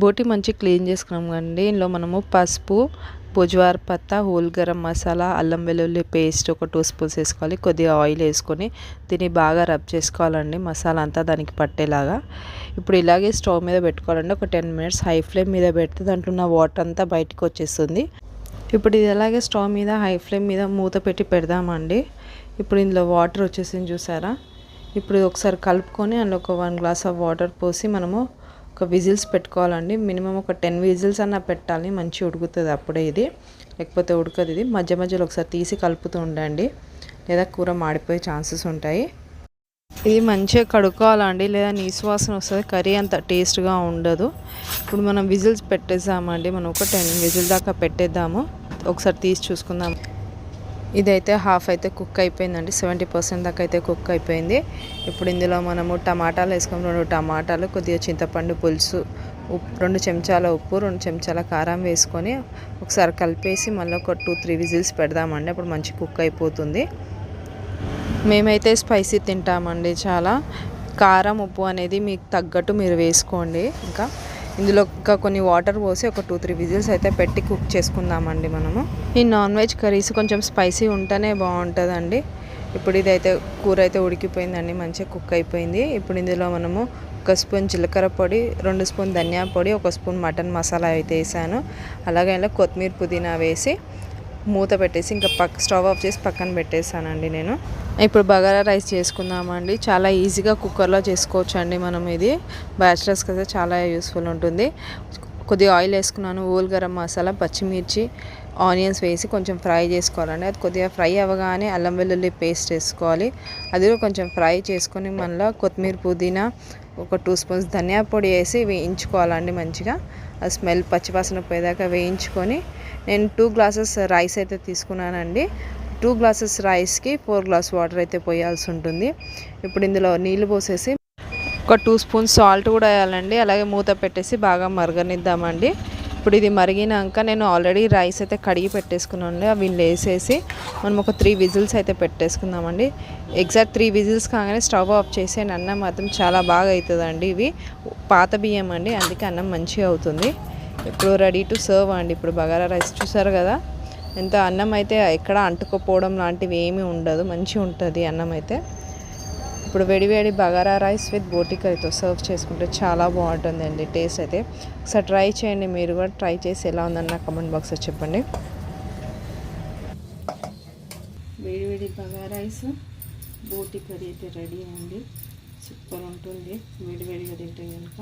బోటి మంచి క్లీన్ చేసుకున్నాం కండి ఇందులో మనము పసుపు భుజ్వార్ పత్తా హోల్ గరం మసాలా అల్లం వెల్లుల్లి పేస్ట్ ఒక టూ స్పూన్స్ వేసుకోవాలి. కొద్దిగా ఆయిల్ వేసుకొని దీన్ని బాగా రబ్ చేసుకోవాలండి మసాలా అంతా దానికి పట్టేలాగా. ఇప్పుడు ఇలాగే స్టవ్ మీద పెట్టుకోవాలండి. ఒక టెన్ మినిట్స్ హై ఫ్లేమ్ మీద పెడితే దాంట్లో ఉన్న వాటర్ అంతా బయటకు వచ్చేస్తుంది. ఇప్పుడు ఇది అలాగే స్టవ్ మీద హై ఫ్లేమ్ మీద మూత పెట్టి పెడదామండి. ఇప్పుడు ఇందులో వాటర్ వచ్చేసింది చూసారా? ఇప్పుడు ఇది ఒకసారి కలుపుకొని అందులో ఒక వన్ గ్లాస్ ఆఫ్ వాటర్ పోసి మనము ఒక విజిల్స్ పెట్టుకోవాలండి. మినిమం ఒక టెన్ విజిల్స్ అన్న పెట్టాలి. మంచి ఉడుకుతుంది అప్పుడే ఇది. లేకపోతే ఉడకదు ఇది. మధ్య మధ్యలో ఒకసారి తీసి కలుపుతూ ఉండండి. లేదా కూర మాడిపోయే ఛాన్సెస్ ఉంటాయి. ఇది మంచిగా కడుక్కోవాలండి. లేదా నీసువాసన వస్తుంది. కర్రీ అంత టేస్ట్గా ఉండదు. ఇప్పుడు మనం విజిల్స్ పెట్టేద్దామండి మనం ఒక టెన్ విజిల్ దాకా పెట్టేద్దాము. ఒకసారి తీసి చూసుకుందాం. ఇదైతే హాఫ్ అయితే కుక్ అయిపోయిందండి. సెవెంటీ పర్సెంట్ దాకా అయితే కుక్ అయిపోయింది. ఇప్పుడు ఇందులో మనము టమాటాలు వేసుకొని రెండు టమాటాలు కొద్దిగా చింతపండు పులుసు ఉప్పు రెండు చెంచాల ఉప్పు రెండు చెంచాల కారం వేసుకొని ఒకసారి కలిపేసి మళ్ళీ ఒక టూ త్రీ విజిల్స్ పెడదామండి. అప్పుడు మంచి కుక్ అయిపోతుంది. మేమైతే స్పైసీ తింటామండి చాలా. కారం ఉప్పు అనేది మీకు తగ్గట్టు మీరు వేసుకోండి. ఇంకా ఇందులో ఇంకా కొన్ని వాటర్ పోసి ఒక టూ త్రీ విజిల్స్ అయితే పెట్టి కుక్ చేసుకుందామండి మనము. ఈ నాన్ వెజ్ కర్రీస్ కొంచెం స్పైసీ ఉంటేనే బాగుంటుందండి. ఇప్పుడు ఇదైతే కూర అయితే ఉడికిపోయిందండి మంచిగా కుక్ అయిపోయింది. ఇప్పుడు ఇందులో మనము ఒక స్పూన్ జీలకర్ర పొడి రెండు స్పూన్ ధనియా పొడి ఒక స్పూన్ మటన్ మసాలా అయితే వేసాను. అలాగే ఇలా కొత్తిమీర పుదీనా వేసి మూత పెట్టేసి ఇంకా పక్క స్టవ్ ఆఫ్ చేసి పక్కన పెట్టేసానండి నేను. ఇప్పుడు బగారా రైస్ చేసుకుందామండి. చాలా ఈజీగా కుక్కర్లో చేసుకోవచ్చు అండి మనం ఇది. బ్యాచిలర్స్కి అయితే చాలా యూస్ఫుల్ ఉంటుంది. కొద్దిగా ఆయిల్ వేసుకున్నాను ఓల్ గరం మసాలా పచ్చిమిర్చి ఆనియన్స్ వేసి కొంచెం ఫ్రై చేసుకోవాలండి. అది కొద్దిగా ఫ్రై అవ్వగానే అల్లం వెల్లుల్లి పేస్ట్ వేసుకోవాలి. అది కొంచెం ఫ్రై చేసుకొని మళ్ళీ కొత్తిమీర పుదీనా ఒక టూ స్పూన్స్ ధనియా పొడి వేసి వేయించుకోవాలండి మంచిగా. ఆ స్మెల్ పచ్చివాసన పోయేదాకా వేయించుకొని నేను టూ గ్లాసెస్ రైస్ అయితే తీసుకున్నానండి. టూ గ్లాసెస్ రైస్కి ఫోర్ గ్లాస్ వాటర్ అయితే పోయాల్సి ఉంటుంది. ఇప్పుడు ఇందులో నీళ్ళు పోసేసి ఒక టూ స్పూన్స్ సాల్ట్ కూడా వేయాలండి. అలాగే మూత పెట్టేసి బాగా మరగనిద్దామండి. ఇప్పుడు ఇది మరిగినాక నేను ఆల్రెడీ రైస్ అయితే కడిగి పెట్టేసుకున్నాను అవి వేసేసి మనం ఒక త్రీ విజిల్స్ అయితే పెట్టేసుకుందామండి. ఎగ్జాక్ట్ త్రీ విజిల్స్ కాగానే స్టవ్ ఆఫ్ చేసి అన్నం మాత్రం చాలా బాగా అవుతుందండి ఇవి. పాత బియ్యం అండి. అందుకే అన్నం మంచిగా అవుతుంది. ఇప్పుడు రెడీ టు సర్వ్ అండి. ఇప్పుడు బగారా రైస్ చూసారు కదా? ఎంత అన్నం అయితే ఎక్కడ అంటుకోపోవడం లాంటివి ఏమీ ఉండదు. మంచిగా ఉంటుంది అన్నం అయితే. ఇప్పుడు వేడివేడి బగారా రైస్ విత్ బోటి కర్రీతో సర్వ్ చేసుకుంటే చాలా బాగుంటుందండి. టేస్ట్ అయితే ఒకసారి ట్రై చేయండి మీరు కూడా ట్రై చేసి ఎలా ఉందని నా కమెంట్ బాక్స్లో చెప్పండి. వేడివేడి బగారా రైస్ బోటి కర్రీ అయితే రెడీ అండి. సూపర్ ఉంటుంది. వేడివేడిగా తింటే కనుక.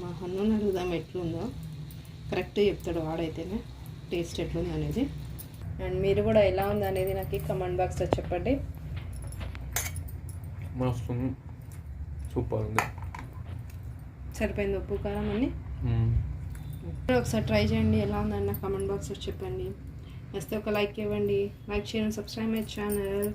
మా హన్నుని అడుగుదాం ఎట్లుందో. కరెక్ట్ చెప్తాడు వాడైతేనే. టేస్ట్ ఎట్లుంది అనేది అండ్ మీరు కూడా ఎలా ఉంది అనేది నాకు కమెంట్ బాక్స్లో చెప్పండి. సూపర్ ఉంది. సరిపోయింది ఉప్పు కారం అని ఒకసారి ట్రై చేయండి ఎలా ఉందని నాకు కమెంట్ బాక్స్లో చెప్పండి. వస్తే ఒక లైక్ ఇవ్వండి. లైక్ చేయండి సబ్స్క్రైబ్ మై ఛానల్.